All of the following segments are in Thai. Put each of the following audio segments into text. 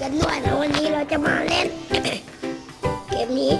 กันด้วยนะวันนี้เราจะมาเล่น เกมนี้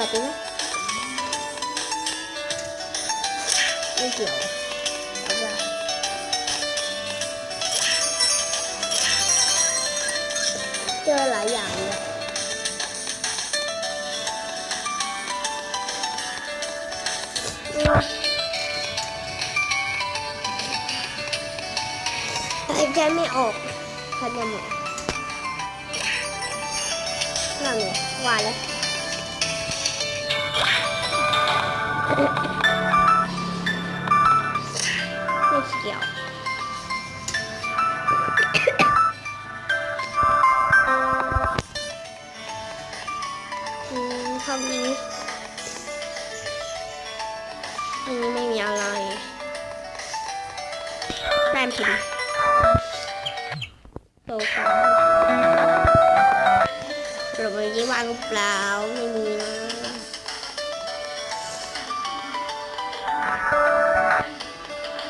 มสำรวจนะไม่เกี่ยวเจอหลายอย่างเลยหายใจไม่ออกพันยังไงนั่งไงว่าแล้ว ไม่เกี่ยวอืมเท่านี้อืมไม่มีอะไรแรมพิมพ์โซฟาเราไม่ได้วางหรือเปล่าไม่มีนะ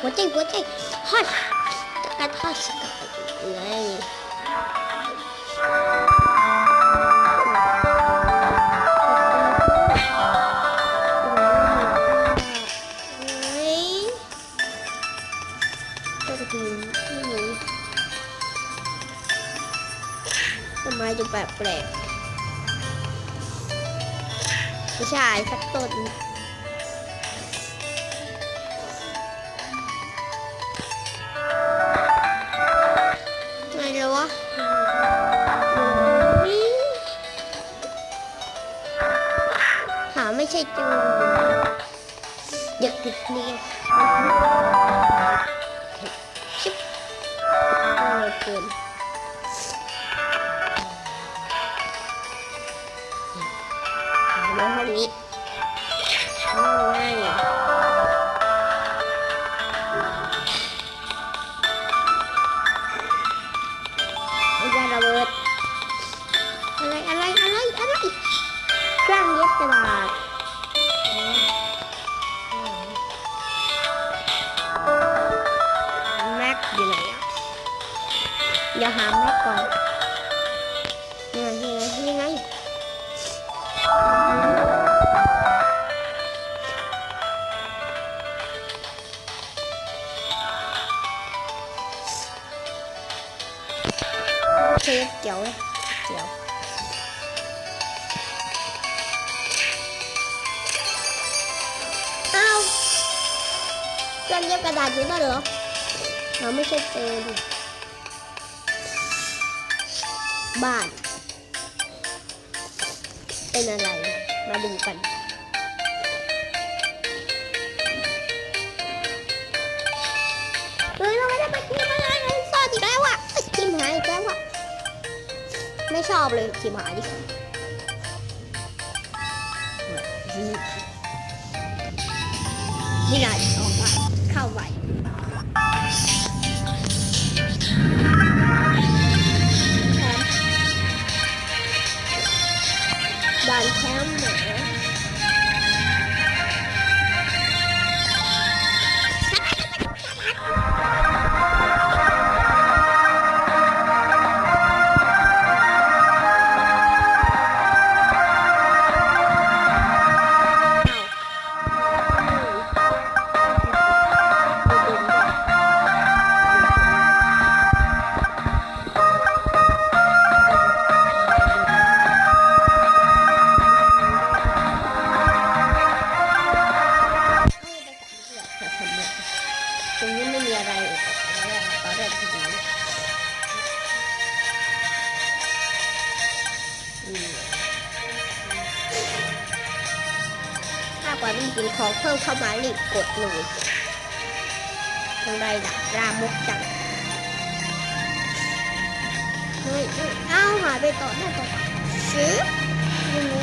หัวใจหัวใจฮัชจักรทัชกันเลยเฮ้ยตัวกระดิ่งไม่มีต้นไม้ดูแปลกแปลกไม่ใช่สักต้น หาไม่ใช่เด็กติดนี่ชิบเออเกินมาห้องนี้ง่ายไม่ใช่ระเบิดอะไรอะไรอะไรอะไรเครื่องเย็บกระดาษ เดี๋ยวหาแม็กก่อนยังไงยังไงยังไงโอเคเกี่ยวเลยเจียวอ้าวเครื่องเย็บกระดาษอยู่นั่นเหรอเราไม่ใช่เจน บ้าน เป็นอะไร มาดูกัน เฮ้ยเราไม่ได้ไปทีมอะไรเลยซ่อนอีกแล้วอะเอ้ยทีมหายอีกแล้วอะ ไม่ชอบเลยทีมหายดินี่ไงออกมาเข้าไป มามารีบกดเลยตรงใดดักรามกจังเฮ้ยเอ้าหายไปต่อหน้าต่อตาซื้อไม่รู้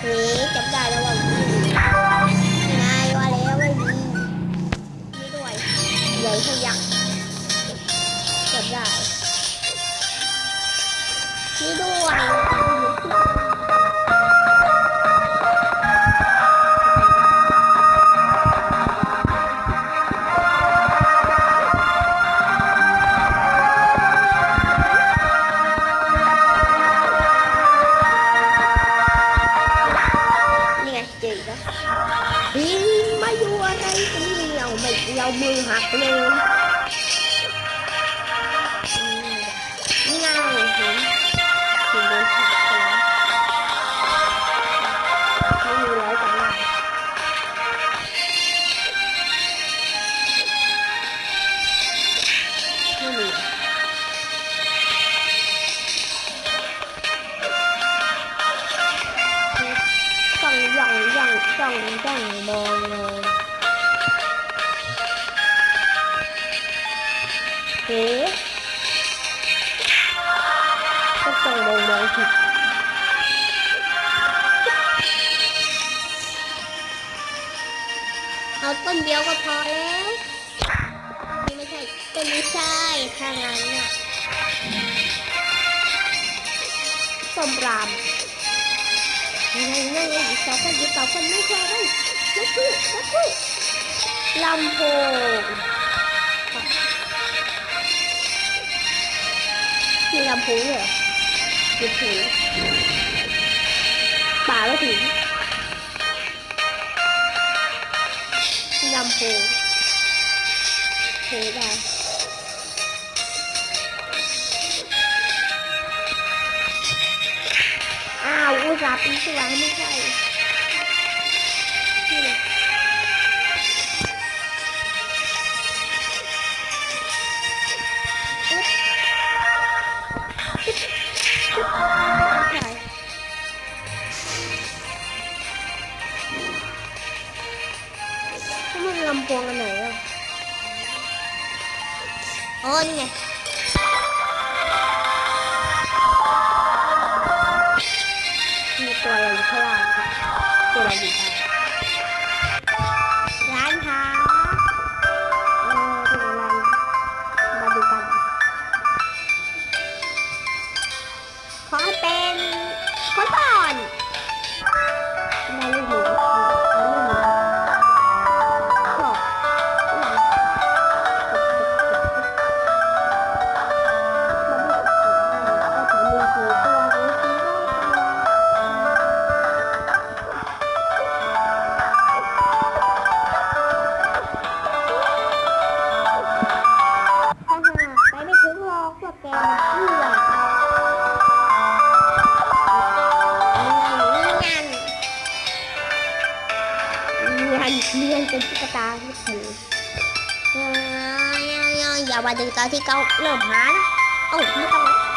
เฮ้ยจำได้แล้วว่ามีนายว่าแล้วว่ามีนี่ด้วยใหญ่ขยักจำได้ เอาไม่เอามื เอาต้นเดียวก็พอแล้วนี่ไม่ใช่ต้นไม่ใช่ถ้างั้นน่ะส้มรามนั่งนั่งหยิบสองคนหยิบสองคนไม่ใช่ได้นักพูดนักพูดลำโพงมีลำโพงเหรอ หยิบถึงป่าไม่ถึงลำโพงเทได้อ้าวอุตส่าห์ปีสว่างไม่ใช่ ล้วมันลำโพงอันไหนอะอ๋อนี่ไง งานเรียนเป็นตุ๊กตาทุกคนอย่ามาดึงตอนที่เขาเริ่มหานะโอ้ไม่ต้อง